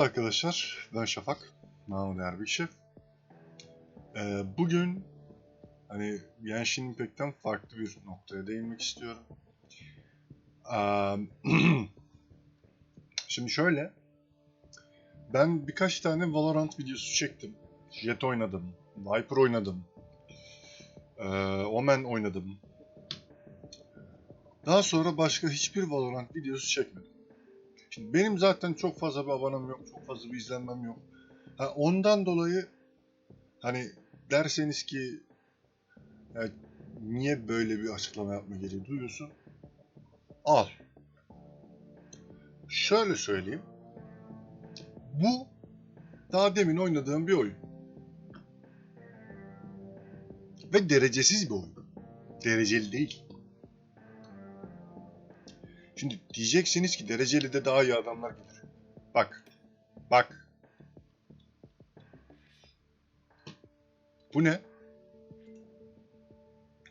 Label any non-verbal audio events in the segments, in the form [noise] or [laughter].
Arkadaşlar ben Şafak. Mahmut Erbikşef. Ee, bugün hani Genshin Impact'ten farklı bir noktaya değinmek istiyorum. Ee, [clears throat] Şimdi şöyle. Ben birkaç tane Valorant videosu çektim. Jet oynadım. Viper oynadım. Ee, Omen oynadım. Daha sonra başka hiçbir Valorant videosu çekmedim. Şimdi benim zaten çok fazla bir abonem yok, çok fazla bir izlenmem yok. Ha, ondan dolayı hani derseniz ki ya, niye böyle bir açıklama yapma gereği duyuyorsun? Al. Şöyle söyleyeyim. Bu daha demin oynadığım bir oyun. Ve derecesiz bir oyun. Dereceli değil. Şimdi diyeceksiniz ki dereceli de daha iyi adamlar gelir. Bak. Bak. Bu ne?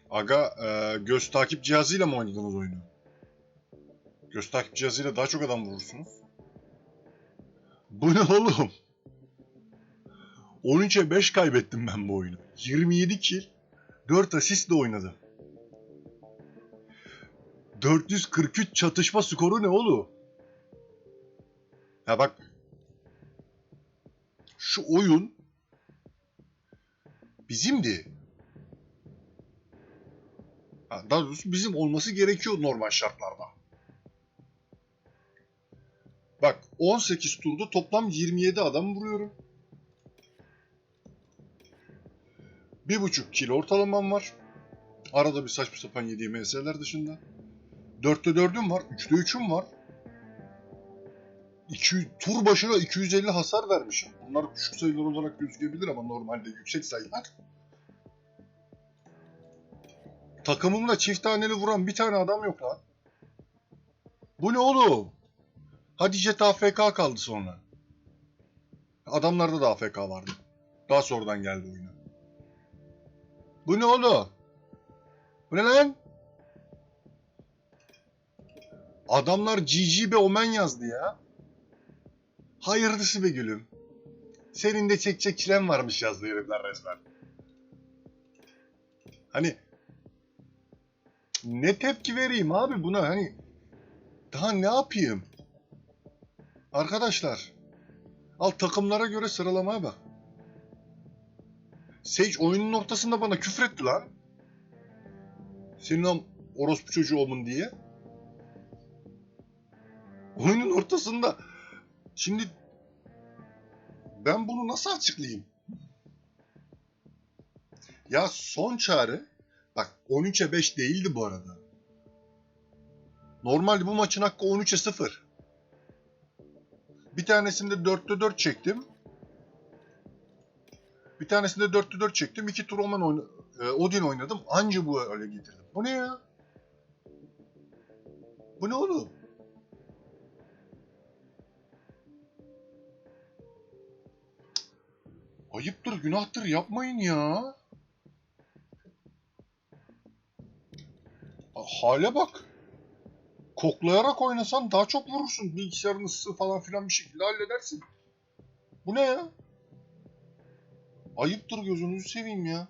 Aga e, göz takip cihazıyla mı oynadınız oyunu? Göz takip cihazıyla daha çok adam vurursunuz. Bu ne oğlum? 13'e 5 kaybettim ben bu oyunu. 27 kill, 4 asistle oynadım. 443 çatışma skoru ne oğlum? Ha bak. Şu oyun bizimdi. Ha, daha doğrusu bizim olması gerekiyor normal şartlarda. Bak 18 turda toplam 27 adam vuruyorum. 1.5 kilo ortalamam var. Arada bir saçma sapan yediğim MS'ler dışında. 4'te 4'üm var. 3'te 3'üm var. 200, tur başına 250 hasar vermişim. Bunlar küçük sayılar olarak gözükebilir ama normalde yüksek sayılar. Takımımda çift taneli vuran bir tane adam yok lan. Bu ne oğlum? Hadi Jet AFK kaldı sonra. Adamlarda da AFK vardı. Daha sonradan geldi oyuna. Bu ne oğlum? Bu ne lan? Adamlar GG be Omen yazdı ya. Hayırlısı be gülüm. Senin de çekecek çilen varmış yazdı herifler resmen. Hani ne tepki vereyim abi buna hani daha ne yapayım? Arkadaşlar al takımlara göre sıralamaya bak. Sage oyunun ortasında bana küfretti lan. Senin o orospu çocuğu olmun diye. Ortasında. Şimdi ben bunu nasıl açıklayayım? Ya son çare bak 13'e 5 değildi bu arada. Normalde bu maçın hakkı 13'e 0. Bir tanesinde 4'te 4 çektim. Bir tanesinde 4'te 4 çektim. İki tur Omen oyna e, Odin oynadım. Anca bu öyle getirdim. Bu ne ya? Bu ne oğlum? Ayıptır, günahtır yapmayın ya. Hale bak. Koklayarak oynasan daha çok vurursun. Bilgisayarın ısısı falan filan bir şekilde halledersin. Bu ne ya? Ayıptır gözünüzü seveyim ya.